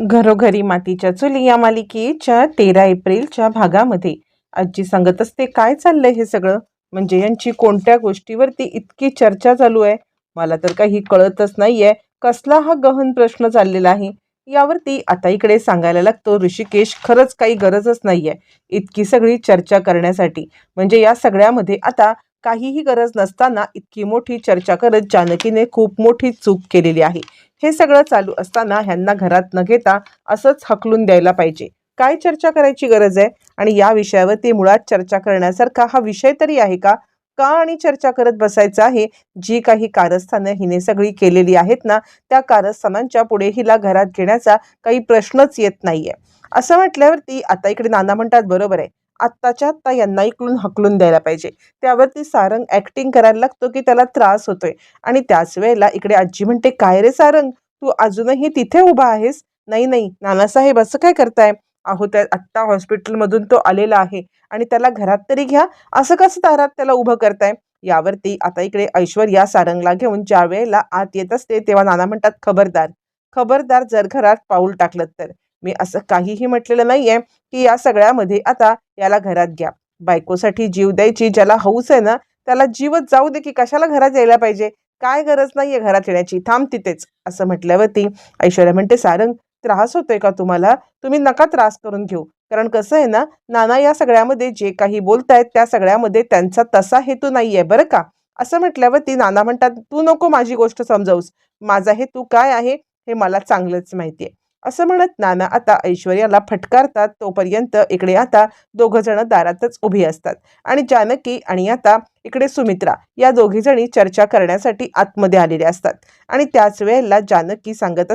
घरोघरी मातीच्या चुली या मालिकेच्या तेरा एप्रिलच्या भागामध्ये. आजी सांगत असते काय चाललंय हे सगळं? म्हणजे यांची कोणत्या गोष्टीवरती इतकी चर्चा चालू आहे? मला तर काही कळतच नाहीये. कसला हा गहन प्रश्न चाललेला आहे? यावरती आता इकडे सांगायला लागतो ऋषिकेश खरंच काही गरजच नाहीये. इतकी सगळी चर्चा करण्यासाठी. म्हणजे या सगळ्यामध्ये आता काहीही गरज नसताना इतकी मोठी चर्चा करत जानकीने खूप मोठी चूक केलेली आहे. हे सगळं चालू असताना ह्यांना घरात न घेता असंच हकलून द्यायला पाहिजे. काय चर्चा करायची गरज आहे? आणि या विषयावरती मुळात चर्चा करण्यासारखा हा विषय तरी आहे का? का आणि चर्चा करत बसायचं आहे? जी काही कारस्थानं हिने सगळी केलेली आहेत ना त्या कारस्थानांच्या पुढे हिला घरात घेण्याचा काही प्रश्नच येत नाहीये. असं म्हटल्यावरती आता इकडे नाना म्हणतात बरोबर आहे. आत्ताच्या आत्ता यांना इकडून हकलून द्यायला पाहिजे. त्यावरती सारंग ॲक्टिंग करायला लागतो की त्याला त्रास होतोय. आणि त्याच वेळेला इकडे आजी म्हणते काय रे सारंग? तू अजूनही तिथे उभा आहेस? नाही नाही. नानासाहेब असं काय करताय? अहो त्या आत्ता हॉस्पिटलमधून तो आलेला आहे. आणि त्याला घरात तरी घ्या. असं कसं दारात त्याला उभं करताय? यावरती आता इकडे ऐश्वर्या सारंगला घेऊन ज्या वेळेला आत येत असते तेव्हा नाना म्हणतात खबरदार. खबरदार जर घरात पाऊल टाकलं तर. मी असं काहीही म्हटलेलं नाहीये की या सगळ्यामध्ये आता याला घरात घ्या. बायकोसाठी जीव द्यायची ज्याला हौस आहे ना त्याला जीवच जाऊ दे की कशाला घरात यायला पाहिजे? काय गरज नाहीये घरात येण्याची थांब तिथेच असं म्हटल्यावरती ऐश्वर्या म्हणते सारंग त्रास होतोय का तुम्हाला? तुम्ही नका त्रास करून घेऊ. कारण कसं आहे ना नाना या सगळ्यामध्ये जे काही बोलतायत त्या सगळ्यामध्ये त्यांचा तसा हेतू आहे बरं का? असं म्हटल्यावरती नाना म्हणतात तू नको माझी गोष्ट समजावूस. माझा हेतू काय आहे हे मला चांगलंच माहिती आहे असं म्हणत नाना आता ऐश्वर्याला फटकारतात तोपर्यंत इकडे आता दोघं जण दारातच उभी असतात. आणि जानकी आणि आता इकडे सुमित्रा या दोघी जणी चर्चा करण्यासाठी आतमध्ये आलेल्या असतात. आणि त्याच वेळेला जानकी सांगत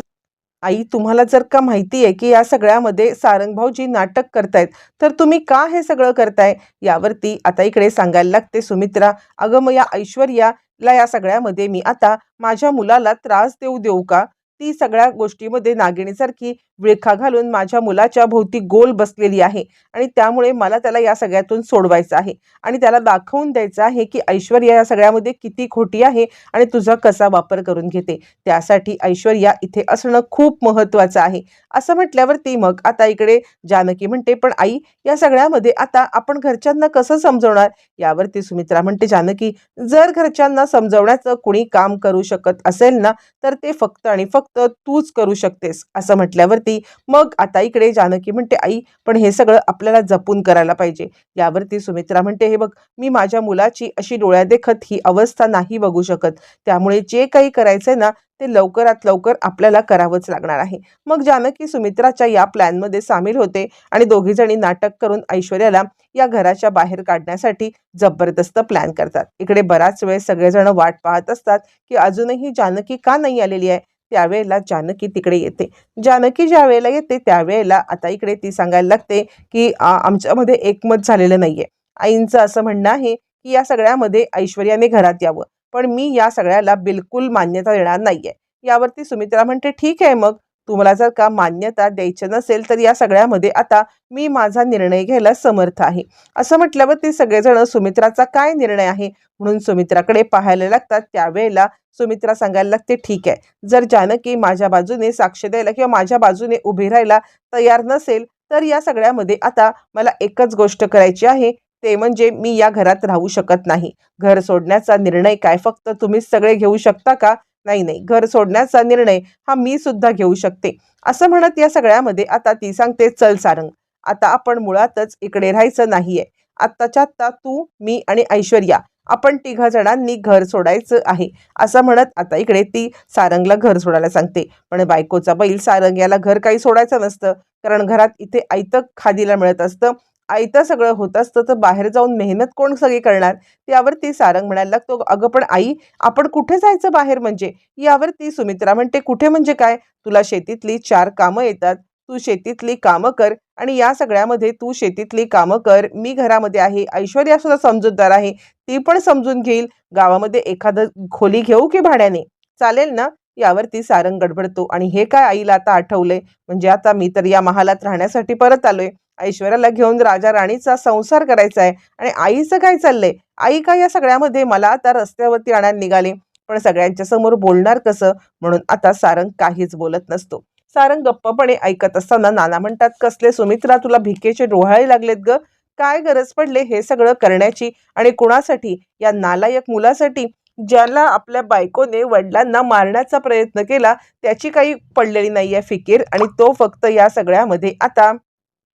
आई तुम्हाला जर का माहिती आहे की या सगळ्यामध्ये सारंग भाऊजी नाटक करतायत तर तुम्ही का हे सगळं करताय? यावरती आता इकडे सांगायला लागते सुमित्रा अगं मग या ऐश्वर्याला या सगळ्यामध्ये मी आता माझ्या मुलाला त्रास देऊ देऊ का? ती सगळ्या गोष्टीमध्ये नागिणीसारखी विळखा घालून माझ्या मुलाच्या भोवती गोल बसलेली आहे. आणि त्यामुळे मला त्याला या सगळ्यातून सोडवायचं आहे. आणि त्याला दाखवून द्यायचं आहे की ऐश्वर्या या सगळ्यामध्ये किती खोटी आहे आणि तुझा कसा वापर करून घेते. त्यासाठी ऐश्वर्या इथे असणं खूप महत्त्वाचं आहे. असं म्हटल्यावरती मग आता इकडे जानकी म्हणते पण आई या सगळ्यामध्ये आता आपण घरच्यांना कसं समजवणार? यावरती सुमित्रा म्हणते जानकी जर घरच्यांना समजवण्याचं कुणी काम करू शकत असेल ना तर ते फक्त आणि फक्त तूच करू शकतेस. असं म्हटल्यावर होती. मग आता इकडे जानकी म्हणते आई पण हे सगळं आपल्याला जपून करायला पाहिजे. यावरती सुमित्रा म्हणते हे बघ मी माझ्या मुलाची अशी डोळ्या देखत ही अवस्था नाही बघू शकत. त्यामुळे जे काही करायचंय ना ते लवकरात लवकर आपल्याला करावंच लागणार आहे. मग जानकी सुमित्राच्या या प्लॅनमध्ये सामील होते आणि दोघी जणी नाटक करून ऐश्वर्याला या घराच्या बाहेर काढण्यासाठी जबरदस्त प्लॅन करतात. इकडे बराच वेळ सगळेजण वाट पाहत असतात की अजूनही जानकी का नाही आलेली आहे? त्यावेळेला जानकी तिकडे येते. जानकी ज्या वेळेला येते त्यावेळेला आता इकडे ती सांगायला लागते की आमच्यामध्ये एकमत झालेलं नाहीये. आईंचं असं म्हणणं आहे की या सगळ्यामध्ये ऐश्वर्याने घरात यावं. पण मी या सगळ्याला बिलकुल मान्यता देणार नाहीये. यावरती सुमित्रा म्हणते ठीक आहे मग. तुम्हाला जर का मान्यता द्यायची नसेल तर या सगळ्यामध्ये आता मी माझा निर्णय घ्यायला समर्थ आहे. असं म्हटल्यावर ते सगळेजण सुमित्राचा काय निर्णय आहे? म्हणून सुमित्राकडे पाहायला लागतात. त्यावेळेला सुमित्रा सांगायला लागते ठीक आहे. जर जानकी माझ्या बाजूने साक्ष द्यायला किंवा माझ्या बाजूने उभी राहायला तयार नसेल तर या सगळ्यामध्ये आता मला एकच गोष्ट करायची आहे. ते म्हणजे मी या घरात राहू शकत नाही. घर सोडण्याचा निर्णय काय? फक्त तुम्हीच सगळे घेऊ शकता का? नाही नाही. घर सोडण्याचा निर्णय हा मी सुद्धा घेऊ शकते. असं म्हणत या सगळ्यामध्ये आता ती सांगते चल सारंग आता आपण मुळातच इकडे राहायचं नाहीये. आत्ताच्या आत्ता तू मी आणि ऐश्वर्या आपण तिघा जणांनी घर सोडायचं आहे. असं म्हणत आता इकडे ती सारंगला घर सोडायला सांगते. पण बायकोचा बैल सारंग याला घर काही सोडायचं नसतं. कारण घरात इथे आयतं खादीला मिळत असतं. आयतं सगळं होत असतं तर बाहेर जाऊन मेहनत कोण सगळी करणार? त्यावरती सारंग म्हणायला लागतो अगं पण आई आपण कुठे जायचं बाहेर म्हणजे? यावरती सुमित्रा म्हणते कुठे म्हणजे काय? तुला शेतीतली चार कामं येतात. तू शेतीतली कामं कर आणि या सगळ्यामध्ये तू शेतीतली कामं कर. मी घरामध्ये आहे. ऐश्वर्या सुद्धा समजूतदार आहे. ती पण समजून घेईल. गावामध्ये एखादं खोली घेऊ की भाड्याने? चालेल ना? यावरती सारंग गडबडतो. आणि हे काय आईला आता आठवलंय? म्हणजे आता मी तर या महालात राहण्यासाठी परत आलोय. ऐश्वर्याला घेऊन राजा राणीचा संसार करायचा आहे. आणि आईचं काय चाललंय? आई का या सगळ्यामध्ये मला आता रस्त्यावरती आणायला निघाले? पण सगळ्यांच्या समोर बोलणार कसं? म्हणून आता सारंग काहीच बोलत नसतो. सारंग गप्पपणे ऐकत असताना नाना म्हणतात कसले सुमित्रा तुला भिकेचे डोहाळे लागलेत ग. काय गरज पडले हे सगळं करण्याची? आणि कुणासाठी? या नालायक मुलासाठी? ज्याला आपल्या बायकोने वडिलांना मारण्याचा प्रयत्न केला त्याची काही पडलेली नाही आहे फिकीर. आणि तो फक्त या सगळ्यामध्ये आता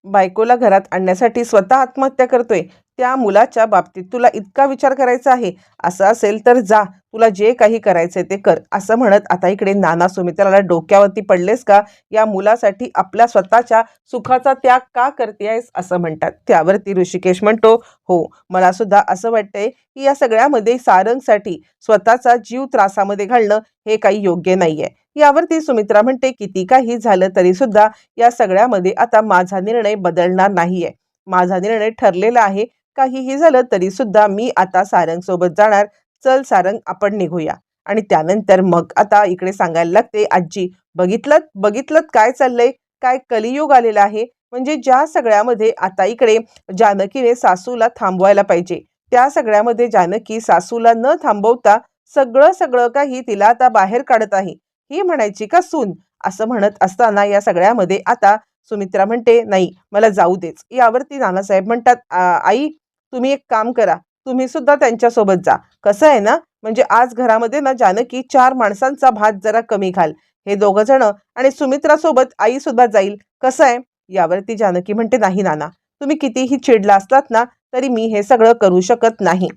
बायकोला घरात आणण्यासाठी स्वतः आत्महत्या करतोय. त्या मुलाच्या बाबतीत तुला इतका विचार करायचा आहे? असं असेल तर जा. तुला जे काही करायचंय ते कर. असं म्हणत आता इकडे नाना सुमित्राला डोक्यावरती पडलेस का? या मुलासाठी आपल्या स्वतःच्या सुखाचा त्याग का करतेयस? असं म्हणतात. त्यावरती ऋषिकेश म्हणतो हो मला सुद्धा असं वाटतंय की या सगळ्यामध्ये सारंगसाठी स्वतःचा जीव त्रासामध्ये घालणं हे काही योग्य नाहीये. यावरती सुमित्रा म्हणते किती काही झालं तरी सुद्धा या सगळ्यामध्ये आता माझा निर्णय बदलणार नाहीये. माझा निर्णय ठरलेला आहे काहीही झालं तरी सुद्धा मी आता सारंग सोबत जाणार. चल सारंग आपण निघूया. आणि त्यानंतर मग आता इकडे सांगायला लागते आजी बघितलं बघितलं काय चाललंय? काय कलियुग आलेला आहे? म्हणजे ज्या सगळ्यामध्ये आता इकडे जानकीने सासूला थांबवायला पाहिजे. त्या सगळ्यामध्ये जानकी सासूला न थांबवता सगळं सगळं काही तिला आता बाहेर काढत आहे. ही म्हणायची का सून? असं म्हणत असताना या सगळ्यामध्ये आता सुमित्रा म्हणते नाही मला जाऊ देच. यावरती नानासाहेब म्हणतात आई तुम्ही एक काम करा तुम्ही सुद्धा त्यांच्यासोबत जा. कसं आहे ना म्हणजे आज घरामध्ये ना जानकी चार माणसांचा भात जरा कमी घाल हे दोघं जण आणि सुमित्रासोबत आई सुद्धा जाईल. कसं आहे? यावरती जानकी म्हणते नाही नाना तुम्ही कितीही चिडला असलात ना तरी मी हे सगळं करू शकत नाही.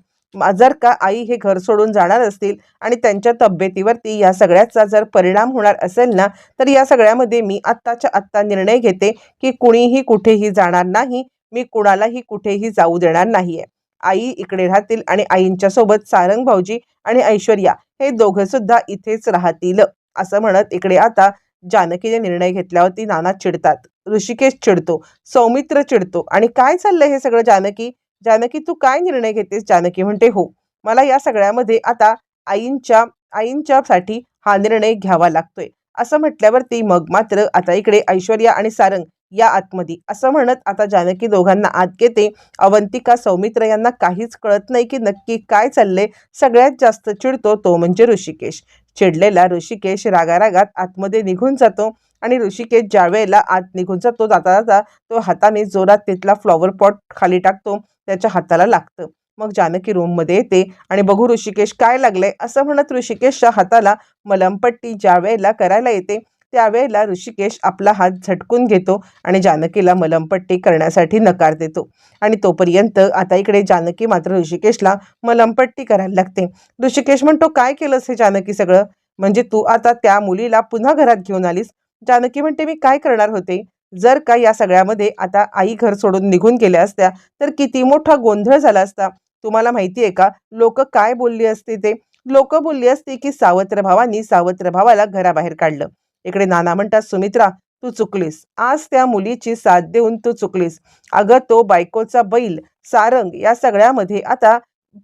जर का आई हे घर सोडून जाणार असतील आणि त्यांच्या तब्येतीवरती या सगळ्याचा जर परिणाम होणार असेल ना तर या सगळ्यामध्ये मी आत्ताच्या आत्ता निर्णय घेते की कुणीही कुठेही जाणार नाही मी कुणालाही कुठेही जाऊ देणार नाहीये. आई इकडे राहतील आणि आईंच्या सोबत सारंग भाऊजी आणि ऐश्वर्या हे दोघं सुद्धा इथेच राहतील असं म्हणत इकडे आता जानकीने निर्णय घेतल्यावरती नाना चिडतात. ऋषिकेश चिडतो सौमित्र चिडतो. आणि काय चाललंय हे सगळं जानकी? जानकी तू काय निर्णय घेतेस? जानकी म्हणते हो मला या सगळ्यामध्ये आता आईंच्या आईंच्या साठी हा निर्णय घ्यावा लागतोय. असं म्हटल्यावरती मग मात्र आता इकडे ऐश्वर्या आणि सारंग या आतमध्ये. असं म्हणत आता जानकी दोघांना आत घेते. अवंतिका सौमित्र यांना काहीच कळत नाही की नक्की काय चाललंय. सगळ्यात जास्त चिडतो तो म्हणजे ऋषिकेश. चिडलेला ऋषिकेश रागारागात आतमध्ये निघून जातो आणि ऋषिकेश ज्या वेळेला आत निघून जातो जाता जाता तो हाताने जोरात तिथला फ्लॉवर पॉट खाली टाकतो. त्याच्या हाताला लागतं. मग जानकी रूममध्ये येते आणि बघू ऋषिकेश काय लागलंय. असं म्हणत ऋषिकेशच्या हाताला मलमपट्टी ज्या वेळेला करायला येते त्यावेळेला ऋषिकेश आपला हात झटकून घेतो आणि जानकीला मलमपट्टी करण्यासाठी नकार देतो. आणि तोपर्यंत आता इकडे जानकी मात्र ऋषिकेशला मलमपट्टी करायला लागते. ऋषिकेश म्हणतो काय केलंस हे जानकी सगळं? म्हणजे तू आता त्या मुलीला पुन्हा घरात घेऊन आलीस? जानकी म्हणते मी काय करणार होते? जर का या सगळ्यामध्ये आता आई घर सोडून निघून गेल्या असत्या तर किती मोठा गोंधळ झाला असता. तुम्हाला माहिती आहे का लोक काय बोलली असते ते? लोक बोलली असती की सावत्र भावांनी सावत्र भावाला घराबाहेर काढलं. इकडे नाना म्हणतात सुमित्रा तू चुकलीस. आज त्या मुलीची साथ देऊन तू चुकलीस. अगं तो बायकोचा बैल सारंग या सगळ्यामध्ये आता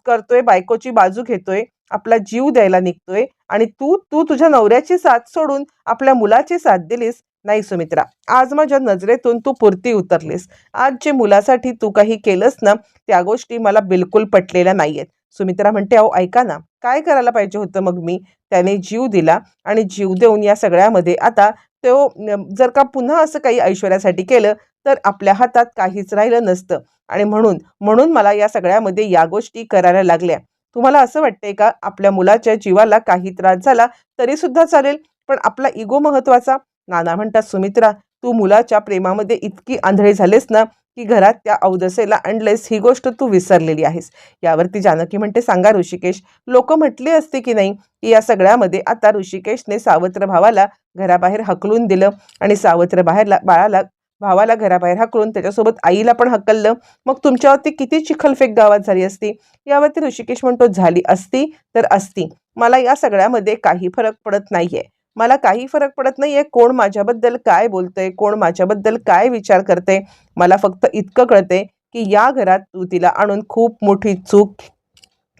करतोय बायकोची बाजू घेतोय आपला जीव द्यायला निघतोय आणि तू तू तुझ्या नवऱ्याची साथ सोडून आपल्या मुलाची साथ दिलीस. नाही सुमित्रा आज माझ्या नजरेतून तू पुरती उतरलीस. आज जे मुलासाठी तू काही केलंस ना त्या गोष्टी मला बिलकुल पटलेल्या नाहीयेत. सुमित्रा म्हणते अहो ऐका ना काय करायला पाहिजे होतं मग मी? त्याने जीव दिला आणि जीव देऊन या सगळ्यामध्ये आता तो जर का पुन्हा असं काही ऐश्वर्यासाठी केलं तर आपल्या हातात काहीच राहिलं नसतं. आणि म्हणून म्हणून मला या सगळ्यामध्ये या गोष्टी करायला लागल्या. तुम्हाला असं वाटतंय का आपल्या मुलाच्या जीवाला काही त्रास झाला तरी सुद्धा चालेल पण आपला इगो महत्त्वाचा नाना म्हणतात सुमित्रा तू मुलाच्या प्रेमामध्ये इतकी आंधळी झालेस ना की घरात त्या अवदसेला आणलेस ही गोष्ट तू विसरलेली आहेस. यावरती जानकी म्हणते सांगा ऋषिकेश लोक म्हटले असते की नाही की या सगळ्यामध्ये आता ऋषिकेशने सावत्र भावाला घराबाहेर हकलून दिलं आणि सावत्र बाहेरला बाळाला भावाला घराबाहेर हकलून त्याच्यासोबत आईला पण हकललं. मग तुमच्यावरती किती चिखलफेक गावात झाली असती? यावरती ऋषिकेश म्हणतो झाली असती तर असती. मला या सगळ्यामध्ये काही फरक पडत नाहीये. मला काही फरक पडत नाही आहे कोण माझ्याबद्दल काय बोलतंय? कोण माझ्याबद्दल काय विचार करते? मला फक्त इतकं कळते की या घरात तू तिला आणून खूप मोठी चूक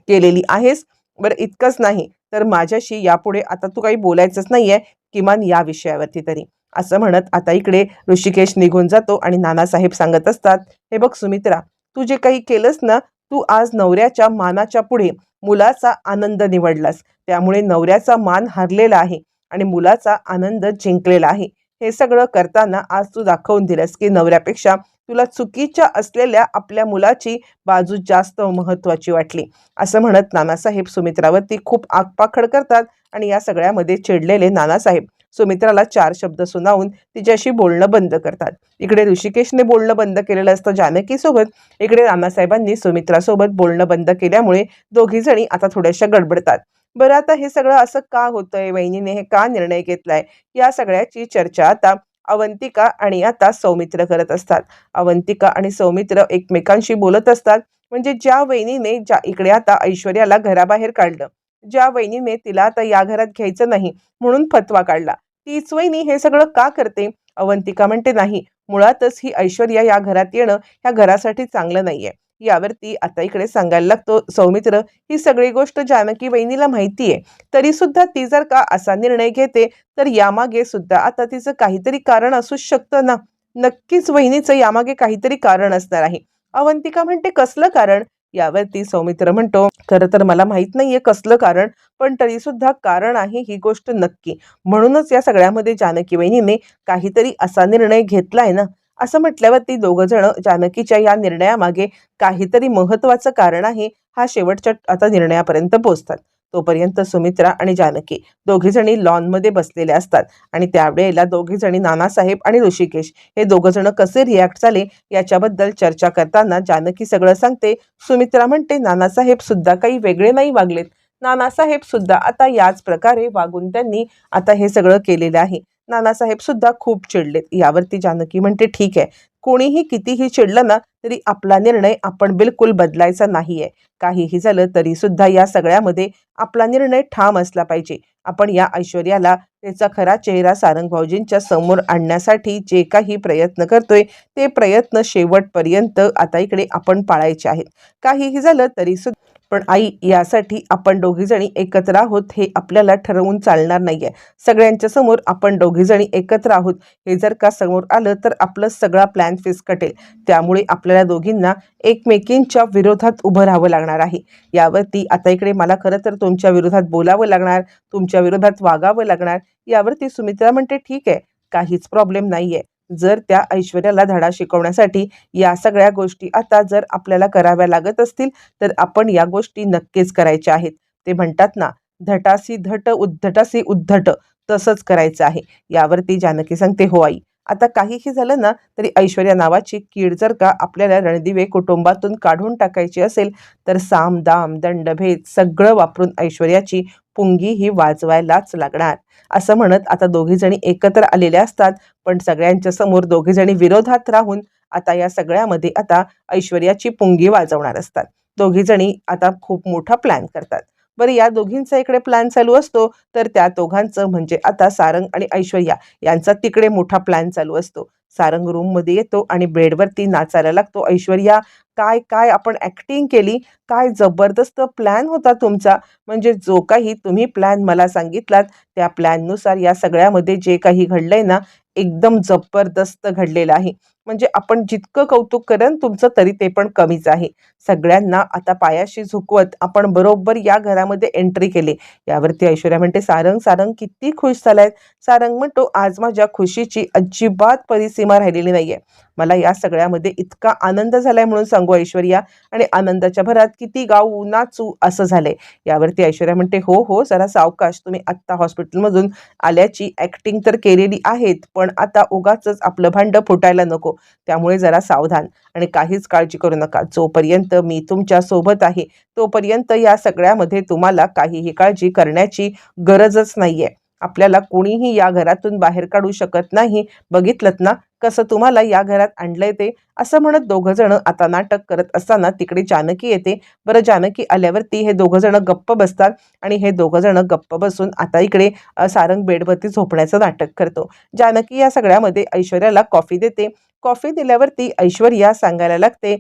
केलेली आहेस. बरं इतकंच नाही. तर माझ्याशी यापुढे आता तू काही बोलायचंच नाही आहे किमान या विषयावरती तरी. असं म्हणत आता इकडे ऋषिकेश निघून जातो आणि नानासाहेब सांगत असतात हे बघ सुमित्रा तू जे काही केलंस ना तू आज नवऱ्याच्या मानाच्या पुढे मुलाचा आनंद निवडलास. त्यामुळे नवऱ्याचा मान हरलेला आहे. आणि मुलाचा आनंद जिंकलेला आहे. हे सगळं करताना आज तू दाखवून दिलंस की नवऱ्यापेक्षा तुला चुकीच्या असलेल्या आपल्या मुलाची बाजू जास्त महत्त्वाची वाटली. असं म्हणत नानासाहेब सुमित्रावरती खूप आगपाखड करतात आणि या सगळ्यामध्ये चिडलेले नानासाहेब सुमित्राला चार शब्द सुनावून तिच्याशी बोलणं बंद करतात. इकडे ऋषिकेशने बोलणं बंद केलेलं असतं जानकीसोबत इकडे नानासाहेबांनी सुमित्रासोबत बोलणं बंद केल्यामुळे दोघीजणी आता थोड्याशा गडबडतात. बरं आता हे सगळं असं का होतंय? वहिनीने हे का निर्णय घेतलाय? या सगळ्याची चर्चा आता अवंतिका आणि आता सौमित्र करत असतात. अवंतिका आणि सौमित्र एकमेकांशी बोलत असतात. म्हणजे ज्या वहिनीने ज्या इकडे आता ऐश्वर्याला घराबाहेर काढलं ज्या वहिनीने तिला आता या घरात घ्यायचं नाही म्हणून फतवा काढला तीच वहिनी हे सगळं का करते? अवंतिका म्हणते नाही मुळातच ही ऐश्वर्या या घरात येणं ह्या घरासाठी चांगलं नाहीये. यावरती आता इकडे सांगायला लागतो सौमित्र ही सगळी गोष्ट जानकी वहिनीला माहिती आहे तरी सुद्धा ती जर का असा निर्णय घेते तर यामागे सुद्धा आता तिचं काहीतरी कारण असूच शकतं ना? नक्कीच वहिनीचं यामागे काहीतरी कारण असणार आहे. अवंतिका म्हणते कसलं कारण? यावरती सौमित्र म्हणतो खरं तर मला माहीत नाहीये कसलं कारण पण तरी सुद्धा कारण आहे ही गोष्ट नक्की. म्हणूनच या सगळ्यामध्ये जानकी वहिनीने काहीतरी असा निर्णय घेतलाय ना? असं म्हटल्यावरती दोघं जण जानकीच्या या निर्णयामागे काहीतरी महत्वाचं कारण आहे हा शेवटच्या आता निर्णयापर्यंत पोहोचतात तोपर्यंत सुमित्रा आणि जानकी दोघी जणी लॉनमध्ये बसलेल्या असतात आणि त्यावेळेला दोघी जणी नानासाहेब आणि ऋषिकेश हे दोघं जण कसे रिॲक्ट झाले याच्याबद्दल चर्चा करताना जानकी सगळं सांगते सुमित्रा म्हणते नानासाहेब सुद्धा काही वेगळे नाही वागलेत. नानासाहेब सुद्धा आता याच प्रकारे वागून त्यांनी आता हे सगळं केलेलं आहे. नानासाहेब सुद्धा खूप चिडलेत. यावरती जानकी म्हणते ठीक आहे. कोणीही कितीही चिडलं ना तरी आपला निर्णय आपण बिलकुल बदलायचा नाहीये. काहीही झालं तरी सुद्धा या सगळ्यामध्ये आपला निर्णय ठाम असला पाहिजे. आपण या ऐश्वर्याला त्याचा खरा चेहरा सारंग भाऊजींच्या समोर आणण्यासाठी जे काही प्रयत्न करतोय ते प्रयत्न शेवटपर्यंत आता इकडे आपण पाळायचे आहेत. काहीही झालं तरी सुद्धा पण आई यासाठी आपण दोघीजणी एकत्र आहोत हे आपल्याला ठरवून चालणार नाहीये. सगळ्यांच्या समोर आपण दोघीजणी एकत्र आहोत हे जर का समोर आलं तर आपलं सगळा प्लॅन फिसकटेल त्यामुळे आपल्याला दोघींना एकमेकींच्या विरोधात उभं राहावं लागणार आहे. यावरती आता इकडे मला खरं तर तो तुमच्या विरोधात बोलावं लागणार तुमच्या विरोधात वागावं लागणार यावरती सुमित्रा म्हणते ठीक आहे काहीच प्रॉब्लेम नाहीये. जर त्या ऐश्वर्याला धडा शिकवण्यासाठी या सगळ्या गोष्टी आता जर आपल्याला कराव्या लागत असतील तर आपण या गोष्टी नक्कीच करायच्या आहेत. ते म्हणतात ना धटासी धट उद्धटासी उद्धट तसंच करायचं आहे. यावरती जानकी सांगते हो आई आता काहीही झालं ना तरी ऐश्वर्या नावाची कीड जर का आपल्याला रणदिवे कुटुंबातून काढून टाकायची असेल तर साम दाम दंडभेद सगळं वापरून ऐश्वर्याची पुंगी ही वाजवायलाच लागणार. असं म्हणत आता दोघीजणी एकत्र आलेल्या असतात पण सगळ्यांच्या समोर दोघीजणी विरोधात राहून आता या सगळ्यामध्ये आता ऐश्वर्याची पुंगी वाजवणार असतात. दोघीजणी आता खूप मोठा प्लॅन करतात. बरं या दोघींचा इकडे प्लॅन चालू असतो तर त्या दोघांचं म्हणजे आता सारंग आणि ऐश्वर्या यांचा तिकडे मोठा प्लॅन चालू असतो. सारंग रूममध्ये येतो आणि बेडवरती नाचायला लागतो. ऐश्वर्या काय काय आपण ॲक्टिंग केली? काय जबरदस्त प्लॅन होता तुमचा? म्हणजे जो काही तुम्ही प्लॅन मला सांगितलात त्या प्लॅननुसार या सगळ्यामध्ये जे काही घडलंय ना एकदम जबरदस्त घडलेलं आहे. म्हणजे आपण जितकं कौतुक करेन तुमचं तरी ते पण कमीच आहे. सगळ्यांना आता पायाशी झुकवत आपण बरोबर या घरामध्ये एंट्री केली. यावरती ऐश्वर्या म्हणते सारंग सारंग किती खुश झालाय सारंग म्हणतो आज माझ्या खुशीची अजिबात परिसीमा राहिलेली नाहीये. मला या सगळ्यामध्ये इतका आनंद झालाय म्हणून सांगू ऐश्वर्या. आणि आनंदाच्या भरात किती गाऊ नाचू असं झालंय. यावरती ऐश्वर्या म्हणते हो हो जरा सावकाश. तुम्ही आत्ता हॉस्पिटलमधून आल्याची ॲक्टिंग तर केलेली आहेत पण आता उगाच आपलं भांडं फुटायला नको. त्यामुळे जरा सावधान आणि काहीच काळजी करू नका. जोपर्यंत मी तुमच्यासोबत आहे तोपर्यंत या सगळ्यामध्ये तुम्हाला काहीही काळजी करण्याची गरजच नाही आहे आपल्याला कोणीही या घरातून बाहेर काढू शकत नाही. बघितलं ना कसं तुम्हाला या घरात आणलंय ते? असं म्हणत दोघं जण आता नाटक करत असताना तिकडे जानकी येते. बरं जानकी आल्यावरती हे दोघं जण गप्प बसतात आणि हे दोघं जण गप्प बसून आता इकडे सारंग बेडवरती झोपण्याचं नाटक करतो. जानकी या सगळ्यामध्ये ऐश्वर्याला कॉफी देते. कॉफी दिल्यावरती ऐश्वर्या सांगायला लागते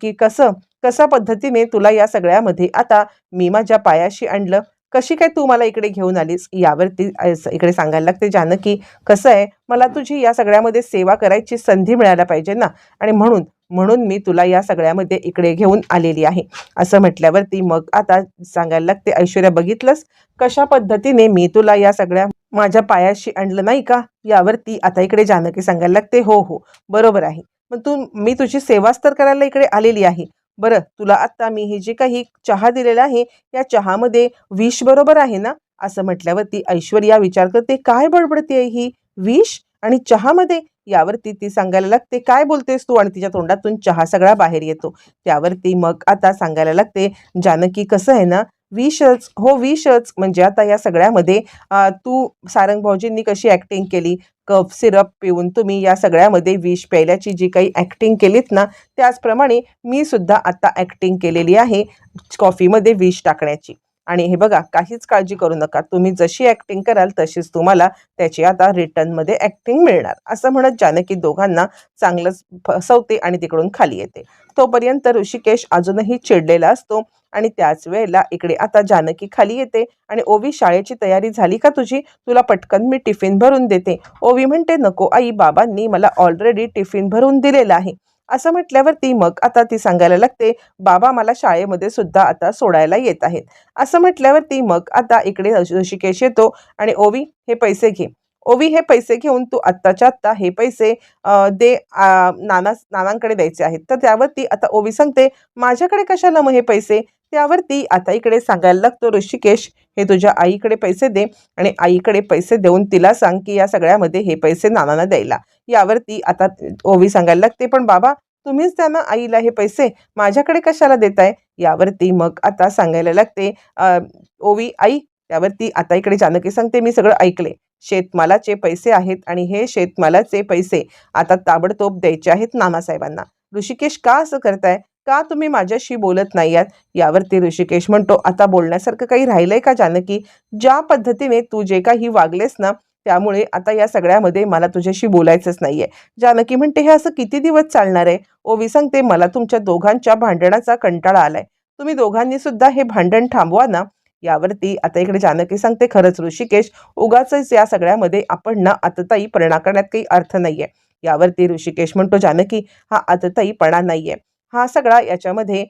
की कसं कसा पद्धतीने तुला या सगळ्यामध्ये आता मी माझ्या पायाशी आणलं? कशी काय तू मला इकडे घेऊन आलीस? यावरती इकडे सांगायला लागते जानकी कसं आहे? मला तुझी या सगळ्यामध्ये सेवा करायची संधी मिळायला पाहिजे ना? आणि म्हणून म्हणून मी तुला या सगळ्यामध्ये इकडे घेऊन आलेली आहे. असं म्हटल्यावरती मग आता सांगायला लागते ऐश्वर्या बघितलंस? कशा पद्धतीने मी तुला या सगळ्या माझ्या पायाशी आणलं नाही का? यावरती आता इकडे जानकी सांगायला लागते हो हो बरोबर आहे. मग तू मी तुझी सेवाच तर करायला इकडे आलेली आहे. बरं तुला आत्ता मी हे जे काही चहा दिलेला आहे या चहामध्ये विष बरोबर आहे ना? असं म्हटल्यावरती ऐश्वर्या विचार करते काय बडबडते आहे ही? विष आणि चहामध्ये? यावरती ती सांगायला लागते काय बोलतेस तू? आणि तिच्या तोंडातून चहा सगळा बाहेर येतो. त्यावरती मग आता सांगायला लागते जानकी कसं आहे ना? विषच हो विषच. म्हणजे आता या सगळ्यामध्ये तू सारंग भाऊजींनी कशी ॲक्टिंग केली? कफ सिरप पिऊन तुम्ही या सगळ्यामध्ये विष प्यायल्याची जी काही ॲक्टिंग केलीत ना त्याचप्रमाणे मी सुद्धा आता ॲक्टिंग केलेली आहे कॉफीमध्ये विष टाकण्याची. आणि हे बघा काहीच काळजी करू नका. तुम्ही जशी ॲक्टिंग कराल तशीच तुम्हाला त्याची आता रिटर्नमध्ये ॲक्टिंग मिळणार. असं म्हणत जानकी दोघांना चांगलंच फसवते आणि तिकडून खाली येते. तोपर्यंत ऋषिकेश अजूनही चिडलेला असतो आणि त्याच वेळेला इकडे आता जानकी खाली येते. आणि ओवी शाळेची तयारी झाली का तुझी? तुला पटकन मी टिफिन भरून देते. ओवी म्हणते नको आई बाबांनी मला ऑलरेडी टिफिन भरून दिलेला आहे. असं म्हटल्यावरती मग आता ती सांगायला लागते बाबा मला शाळेमध्ये सुद्धा आता सोडायला येत आहेत. असं म्हटल्यावरती मग आता इकडे ऋषिकेश येतो आणि ओवी हे पैसे घे. ओवी हे पैसे घेऊन तू आत्ताच्या आत्ता हे पैसे दे नाना नानांकडे द्यायचे आहेत. तर त्यावरती आता ओवी सांगते माझ्याकडे कशाला मग हे पैसे? त्यावरती आता इकडे सांगायला लागतो ऋषिकेश हे तुझ्या आईकडे पैसे दे आणि आईकडे पैसे देऊन तिला सांग की या सगळ्यामध्ये हे पैसे नानांना द्यायला. यावरती आता ओवी सांगायला लागते पण बाबा तुम्हीच त्यांना आईला हे पैसे. माझ्याकडे कशाला देताय? यावरती मग आता सांगायला लागते ओवी आई त्यावरती आता इकडे जानकी सांगते मी सगळं ऐकले. शेतमालाचे पैसे आहेत आणि हे शेतमालाचे पैसे आता ताबडतोब द्यायचे आहेत नानासाहेबांना. ऋषिकेश का असं करताय? का तुम्ही माझ्याशी बोलत नाही आहात? यावरती ऋषिकेश म्हणतो आता बोलण्यासारखं काही राहिलंय का जानकी? ज्या पद्धतीने तू जे काही वागलेस ना त्यामुळे आता या सगळ्यामध्ये मला तुझ्याशी बोलायचंच नाहीये. जानकी म्हणते हे असं किती दिवस चालणार आहे? ओवी सांगते मला तुमच्या दोघांच्या भांडणाचा कंटाळा आलाय. तुम्ही दोघांनी सुद्धा हे भांडण थांबवा ना. यावरती आता इकडे जानकी सांगते खरंच ऋषिकेश उगाच या सगळ्यामध्ये आपण ना आतताई परिणाम करण्यात काही अर्थ नाहीये. यावरती ऋषिकेश म्हणतो जानकी हा आतताईपणा नाहीये. हा सगळा याच्यामध्ये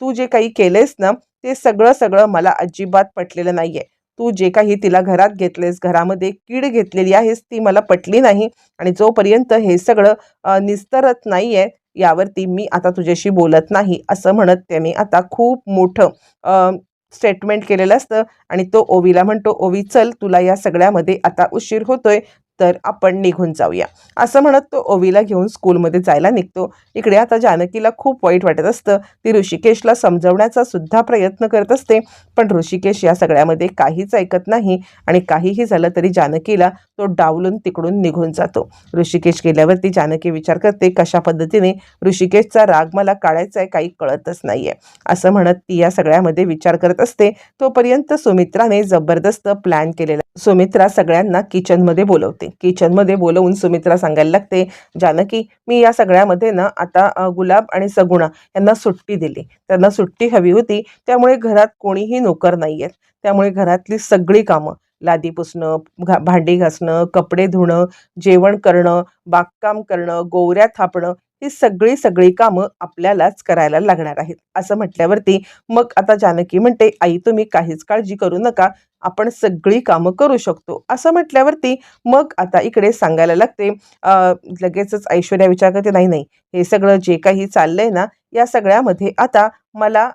तू जे काही केलेस ना ते सगळं सगळं मला अजिबात पटलेलं नाहीये. तू जे काही तिला घरात घेतलेस घरामध्ये कीड घेतलेली आहेस ती मला पटली नाही आणि जोपर्यंत हे सगळं निस्तरत नाही आहे यावरती मी आता तुझ्याशी बोलत नाही असं म्हणत त्याने आता खूप मोठं स्टेटमेंट केलेलं असतं आणि तो ओवीला म्हणतो ओवी चल तुला या सगळ्यामध्ये आता उशीर होतोय तर आपण निघून जाऊया. असं म्हणत तो ओवीला घेऊन स्कूलमध्ये जायला निघतो. इकडे आता जानकीला खूप वाईट वाटत असतं. ती ऋषिकेशला समजवण्याचा सुद्धा प्रयत्न करत असते. पण ऋषिकेश या सगळ्यामध्ये काहीच ऐकत नाही आणि काहीही झालं तरी जानकीला तो डावलून तिकडून निघून जातो. ऋषिकेश गेल्यावरती जानकी विचार करते कशा पद्धतीने ऋषिकेशचा राग मला काढायचा आहे काही कळतच नाहीये. असं म्हणत ती या सगळ्यामध्ये विचार करत असते. तोपर्यंत सुमित्राने जबरदस्त प्लॅन केलेला सुमित्रा सगळ्यांना किचनमध्ये बोलवते. किचनमध्ये बोलवून सुमित्रा सांगायला लागते जानकी मी या सगळ्यामध्ये ना आता गुलाब आणि सगुणा यांना सुट्टी दिली. त्यांना सुट्टी हवी होती. त्यामुळे घरात कोणीही नोकर नाही आहेत त्यामुळे घरातली सगळी कामं लादी पुसणं घा भांडी घासणं कपडे धुणं जेवण करणं बागकाम करणं गोवऱ्या थापणं ही सगळी सगळी कामं आपल्यालाच करायला लागणार आहेत. असं म्हटल्यावरती मग आता जानकी म्हणते आई तुम्ही काहीच काळजी करू नका. आपण सगळी कामं करू शकतो. असं म्हटल्यावरती मग आता इकडे सांगायला लागते लगेचच ऐश्वर्या विचार करते नाही नाही. हे सगळं जे काही चाललंय ना या सगळ्यामध्ये आता मला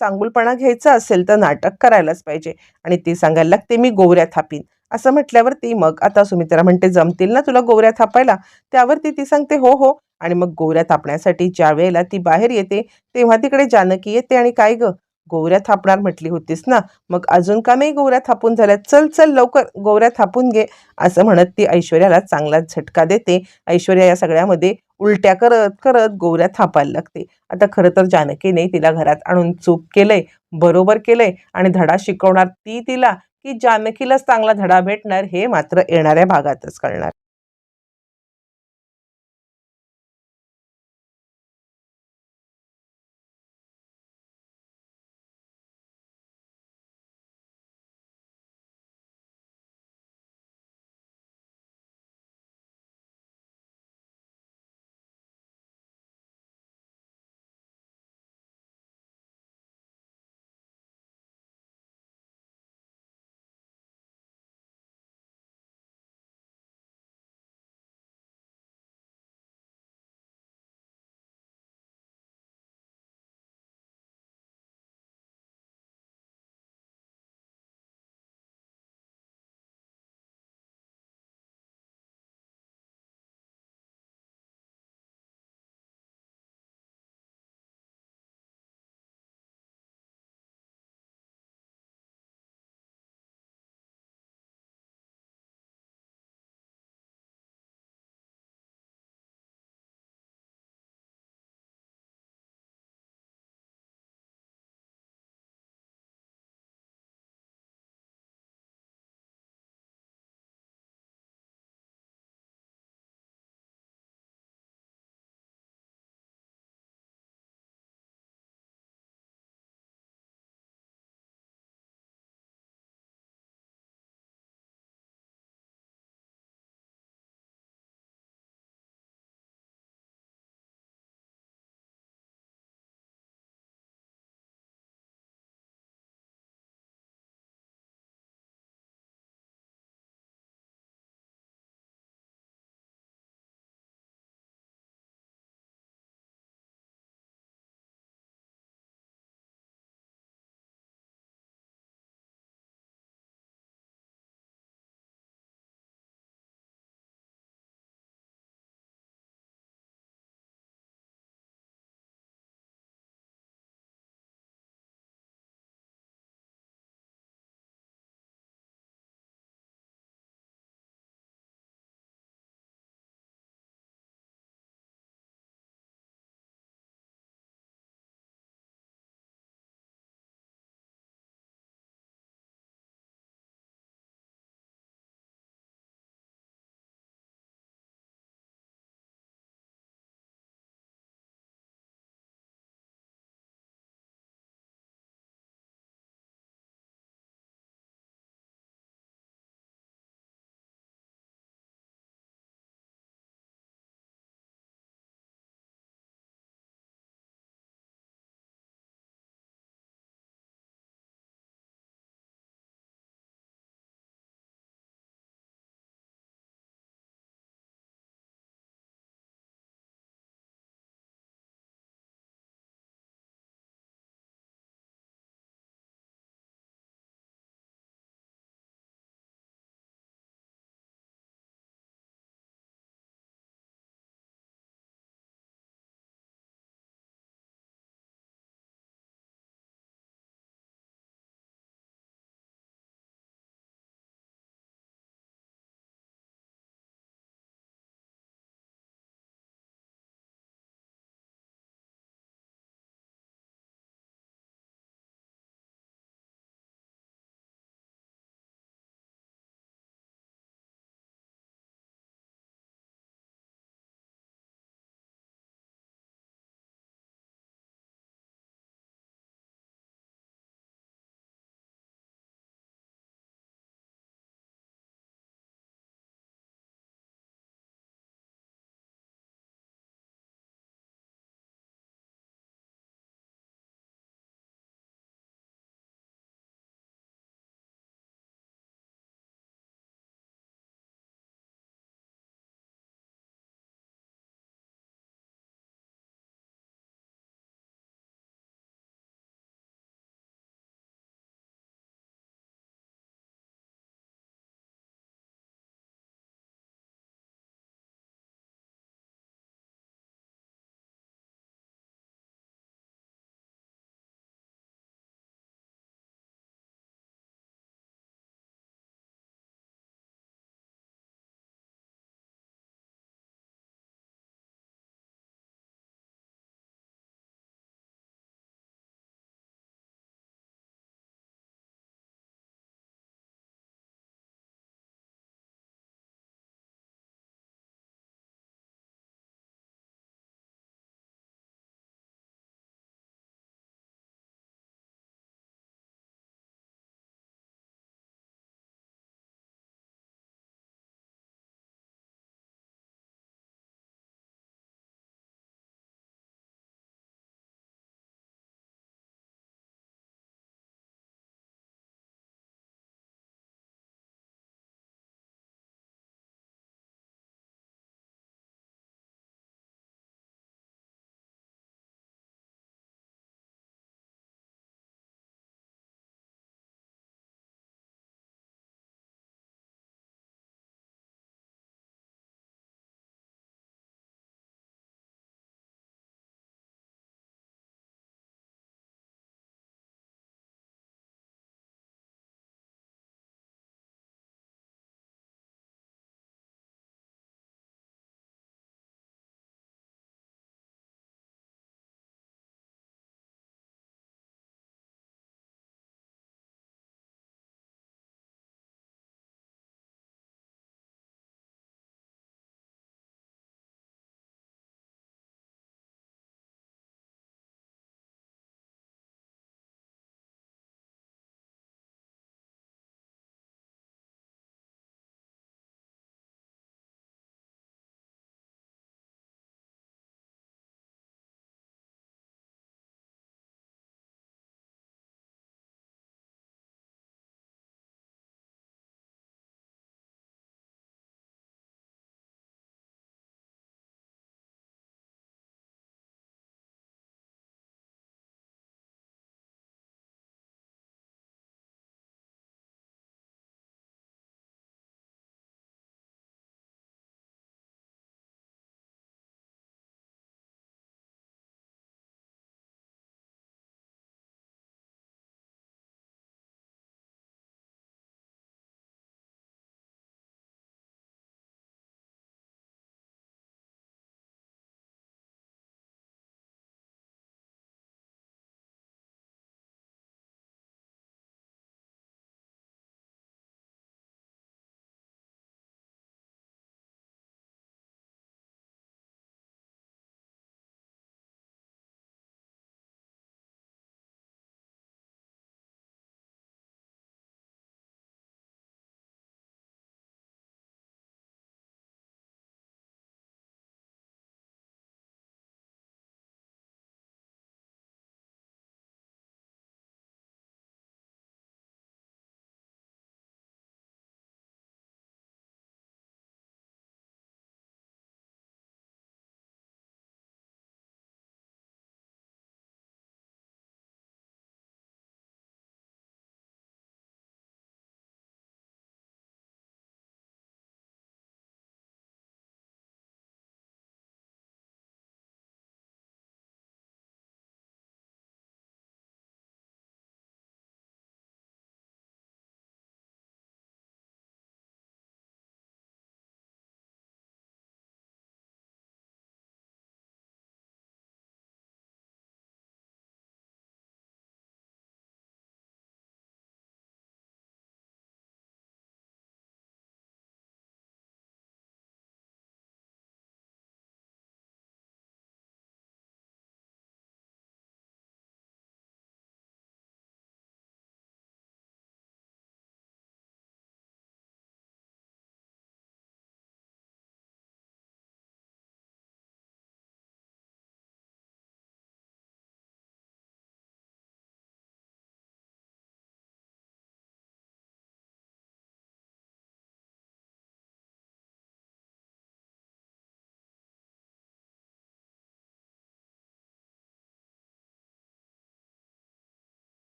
चांगुलपणा घ्यायचा असेल तर नाटक करायलाच पाहिजे. आणि ती सांगायला लागते मी गोवऱ्या थापीन. असं म्हटल्यावर ती मग आता सुमित्रा म्हणते जमतील ना तुला गोवऱ्या थापायला? त्यावरती ती सांगते हो हो. आणि मग गोवऱ्या थापण्यासाठी ज्या वेळेला ती बाहेर येते तेव्हा तिकडे जानकी येते आणि काय ग? गोवऱ्या थापणार म्हटली होतीस ना? मग अजून का नाही गोवऱ्या थापून झाल्या चल चल लवकर गोवऱ्या थापून घे. असं म्हणत ती ऐश्वर्याला चांगलाच झटका देते. ऐश्वर्या या सगळ्यामध्ये उलट्या करत करत गोवऱ्या थापायला लागते. आता खरं तर जानकीने तिला घरात आणून चूक केलंय बरोबर केलंय आणि धडा शिकवणार ती तिला की जानकीलाच चांगला धडा भेटणार हे मात्र येणाऱ्या भागातच कळणार.